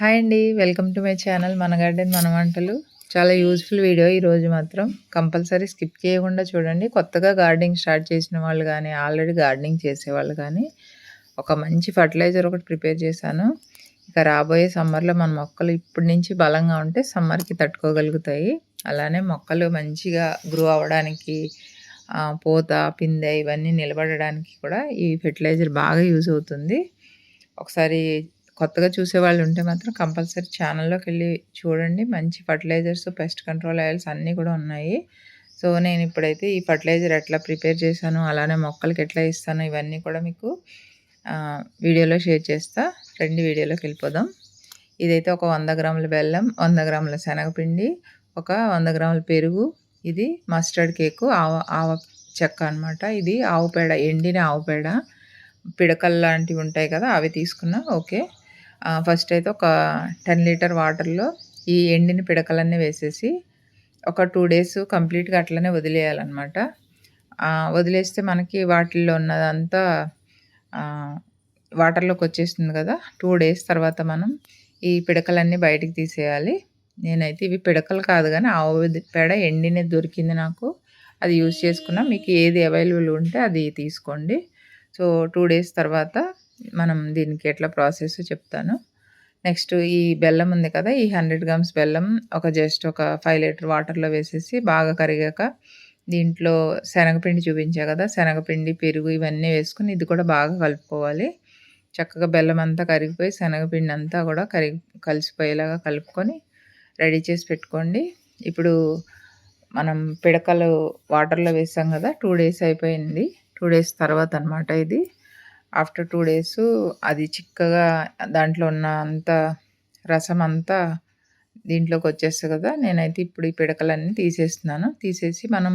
Hi అండి welcome to my channel మన garden మన వంటలు. చాలా యూజ్ఫుల్ వీడియో ఈరోజు మాత్రం. కంపల్సరీ స్కిప్ చేయకుండా చూడండి. కొత్తగా గార్డెనింగ్ స్టార్ట్ చేసిన వాళ్ళు కానీ ఆల్రెడీ గార్డెనింగ్ చేసేవాళ్ళు కానీ ఒక మంచి ఫర్టిలైజర్ ఒకటి ప్రిపేర్ చేశాను. ఇక రాబోయే సమ్మర్లో మన మొక్కలు ఇప్పటి నుంచి బలంగా ఉంటే సమ్మర్కి తట్టుకోగలుగుతాయి. అలానే మొక్కలు మంచిగా గ్రో అవ్వడానికి పూత పిందె ఇవన్నీ నిలబడడానికి కూడా ఈ ఫెర్టిలైజర్ బాగా యూజ్ అవుతుంది. ఒకసారి కొత్తగా చూసేవాళ్ళు ఉంటే మాత్రం కంపల్సరీ ఛానల్లోకి వెళ్ళి చూడండి. మంచి ఫర్టిలైజర్స్ పెస్ట్ కంట్రోల్ ఆయిల్స్ అన్నీ కూడా ఉన్నాయి. సో నేను ఇప్పుడైతే ఈ ఫర్టిలైజర్ ఎట్లా ప్రిపేర్ చేశాను అలానే మొక్కలకి ఎట్లా ఇస్తాను ఇవన్నీ కూడా మీకు వీడియోలో షేర్ చేస్తా. రెండు వీడియోలోకి వెళ్ళిపోదాం. ఇదైతే ఒక వంద గ్రాముల బెల్లం వంద గ్రాముల శనగపిండి ఒక వంద గ్రాముల పెరుగు ఇది మస్టర్డ్ కేకు ఆవ ఆవ చెక్క అనమాట ఇది ఆవు పేడ ఎండిన ఆవు పేడ పిడకల్ లాంటివి ఉంటాయి కదా అవి తీసుకున్నా ఓకే. ఫస్ట్ అయితే ఒక టెన్ లీటర్ వాటర్లో ఈ ఎండిన పిడకలన్నీ వేసేసి ఒక టూ డేస్ కంప్లీట్గా అట్లనే వదిలేయాలన్నమాట. వదిలేస్తే మనకి వాటిల్లో ఉన్నదంతా వాటర్లోకి వచ్చేస్తుంది కదా. టూ డేస్ తర్వాత మనం ఈ పిడకలన్నీ బయటికి తీసేయాలి. నేనైతే ఇవి పిడకలు కాదు కానీ ఆవు పేడ ఎండినే దొరికింది నాకు. అది యూజ్ చేసుకున్నా. మీకు ఏది అవైలబుల్ ఉంటే అది తీసుకోండి. సో టూ డేస్ తర్వాత మనం దీనికి ఎట్లా ప్రాసెస్ చెప్తాను. నెక్స్ట్ ఈ బెల్లం ఉంది కదా ఈ హండ్రెడ్ గ్రామ్స్ బెల్లం ఒక జస్ట్ ఒక ఫైవ్ లీటర్ వాటర్లో వేసేసి బాగా కరిగాక దీంట్లో శనగపిండి చూపించా కదా శనగపిండి పెరుగు ఇవన్నీ వేసుకుని ఇది కూడా బాగా కలుపుకోవాలి. చక్కగా బెల్లం అంతా కరిగిపోయి శనగపిండి అంతా కూడా కరిగి కలిసిపోయేలాగా కలుపుకొని రెడీ చేసి పెట్టుకోండి. ఇప్పుడు మనం పిడకలు వాటర్లో వేసాం కదా టూ డేస్ అయిపోయింది. టూ డేస్ తర్వాత అనమాట ఇది. ఆఫ్టర్ టూ డేస్ అది చిక్కగా దాంట్లో ఉన్న అంత రసం అంతా దీంట్లోకి వచ్చేస్తుంది కదా. నేనైతే ఇప్పుడు ఈ పిడకలన్నీ తీసేస్తున్నాను. తీసేసి మనం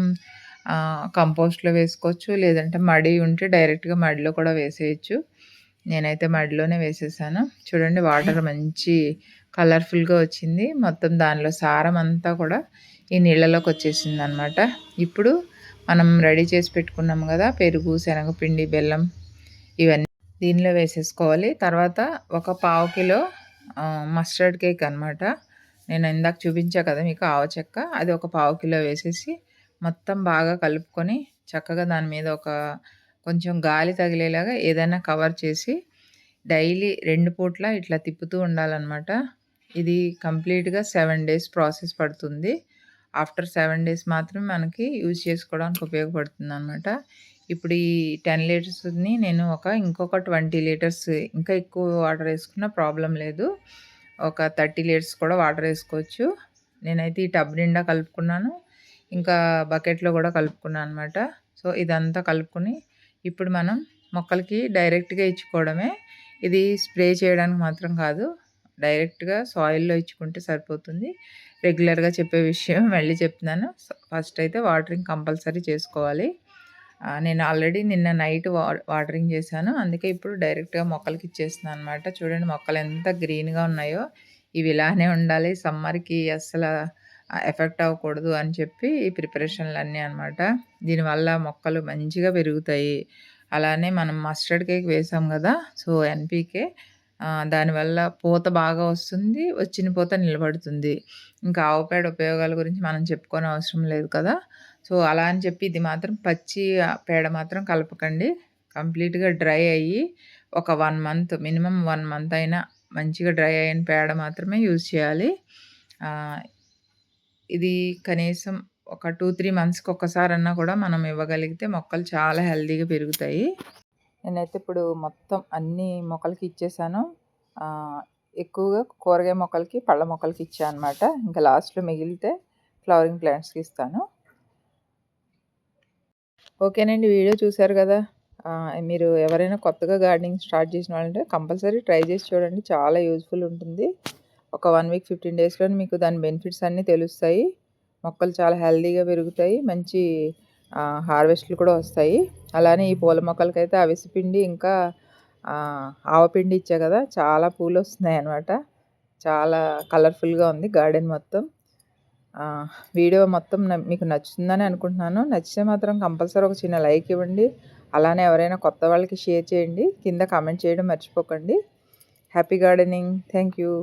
కంపోస్ట్లో వేసుకోవచ్చు. లేదంటే మడి ఉంటే డైరెక్ట్గా మడిలో కూడా వేసేయచ్చు. నేనైతే మడిలోనే వేసేసాను. చూడండి వాటర్ మంచి కలర్ఫుల్గా వచ్చింది. మొత్తం దానిలో సారం అంతా కూడా ఈ నీళ్ళలోకి వచ్చేసింది అనమాట ఇప్పుడు మనం రెడీ చేసి పెట్టుకున్నాం కదా పెరుగు శనగపిండి బెల్లం ఇవన్నీ దీనిలో వేసేసుకోవాలి. తర్వాత ఒక పావు కిలో మస్టర్డ్ కేక్ అనమాట నేను ఇందాక చూపించా కదా మీకు ఆవ చెక్క. అది ఒక పావు కిలో వేసేసి మొత్తం బాగా కలుపుకొని చక్కగా దాని మీద ఒక కొంచెం గాలి తగిలేలాగా ఏదైనా కవర్ చేసి డైలీ రెండు పూట్ల ఇట్లా తిప్పుతూ ఉండాలన్నమాట. ఇది కంప్లీట్గా సెవెన్ డేస్ ప్రాసెస్ పడుతుంది. ఆఫ్టర్ సెవెన్ డేస్ మాత్రమే మనకి యూజ్ చేసుకోవడానికి ఉపయోగపడుతుంది అనమాట ఇప్పుడు ఈ టెన్ లీటర్స్ని నేను ఒక ఇంకొక ట్వంటీ లీటర్స్ ఇంకా ఎక్కువ వాటర్ వేసుకున్న ప్రాబ్లం లేదు. ఒక థర్టీ లీటర్స్ కూడా వాటర్ వేసుకోవచ్చు. నేనైతే ఈ టబ్ నిండా కలుపుకున్నాను. ఇంకా బకెట్లో కూడా కలుపుకున్నాను అనమాట సో ఇదంతా కలుపుకొని ఇప్పుడు మనం మొక్కలకి డైరెక్ట్గా ఇచ్చుకోవడమే. ఇది స్ప్రే చేయడానికి మాత్రం కాదు. డైరెక్ట్గా సాయిల్లో ఇచ్చుకుంటే సరిపోతుంది. రెగ్యులర్గా చెప్పే విషయం మళ్ళీ చెప్తున్నాను. ఫస్ట్ అయితే వాటరింగ్ కంపల్సరీ చేసుకోవాలి. నేను ఆల్రెడీ నిన్న నైట్ వా వాటరింగ్ చేశాను. అందుకే ఇప్పుడు డైరెక్ట్గా మొక్కలకి ఇచ్చేస్తున్నాను అనమాట చూడండి మొక్కలు ఎంత గ్రీన్గా ఉన్నాయో. ఇవి ఇలానే ఉండాలి. సమ్మర్కి అస్సలు ఎఫెక్ట్ అవ్వకూడదు అని చెప్పి ఈ ప్రిపరేషన్లు అన్నీ అనమాట దీనివల్ల మొక్కలు మంచిగా పెరుగుతాయి. అలానే మనం మస్టర్డ్ కేక్ వేసాం కదా. సో ఎన్పీకే దానివల్ల పూత బాగా వస్తుంది వచ్చిన పూత నిలబడుతుంది. ఇంకా ఆవు పేడ ఉపయోగాల గురించి మనం చెప్పుకోని అవసరం లేదు కదా. సో అలా అని చెప్పి ఇది మాత్రం పచ్చి పేడ మాత్రం కలపకండి. కంప్లీట్గా డ్రై అయ్యి ఒక one month minimum one month అయినా మంచిగా డ్రై అయిన పేడ మాత్రమే యూజ్ చేయాలి. ఇది కనీసం ఒక టూ త్రీ మంత్స్కి ఒక్కసారన్నా కూడా మనం ఇవ్వగలిగితే మొక్కలు చాలా హెల్తీగా పెరుగుతాయి. నేనైతే ఇప్పుడు మొత్తం అన్ని మొక్కలకి ఇచ్చేసాను. ఎక్కువగా కూరగాయ మొక్కలకి పళ్ళ మొక్కలకి ఇచ్చాను అనమాట ఇంకా లాస్ట్లో మిగిలితే ఫ్లవరింగ్ ప్లాంట్స్కి ఇస్తాను. ఓకేనండి వీడియో చూసారు కదా. మీరు ఎవరైనా కొత్తగా గార్డెనింగ్ స్టార్ట్ చేసిన వాళ్ళంటే కంపల్సరీ ట్రై చేసి చూడండి. చాలా యూజ్ఫుల్ ఉంటుంది. ఒక వన్ వీక్ ఫిఫ్టీన్ డేస్లో మీకు దాని బెనిఫిట్స్ అన్నీ తెలుస్తాయి. మొక్కలు చాలా హెల్తీగా పెరుగుతాయి. మంచి హార్వెస్ట్లు కూడా వస్తాయి. అలానే ఈ పూల మొక్కలకైతే అవిసిపిండి ఇంకా ఆవపిండి ఇచ్చా కదా చాలా పూలు వస్తున్నాయి అనమాట చాలా కలర్ఫుల్గా ఉంది గార్డెన్ మొత్తం. వీడియో మొత్తం మీకు నచ్చుతుందని అనుకుంటున్నాను. నచ్చితే మాత్రం కంపల్సరీ ఒక చిన్న లైక్ ఇవ్వండి. అలానే ఎవరైనా కొత్త వాళ్ళకి షేర్ చేయండి. కింద కామెంట్ చేయడం మర్చిపోకండి. Happy gardening. Thank you.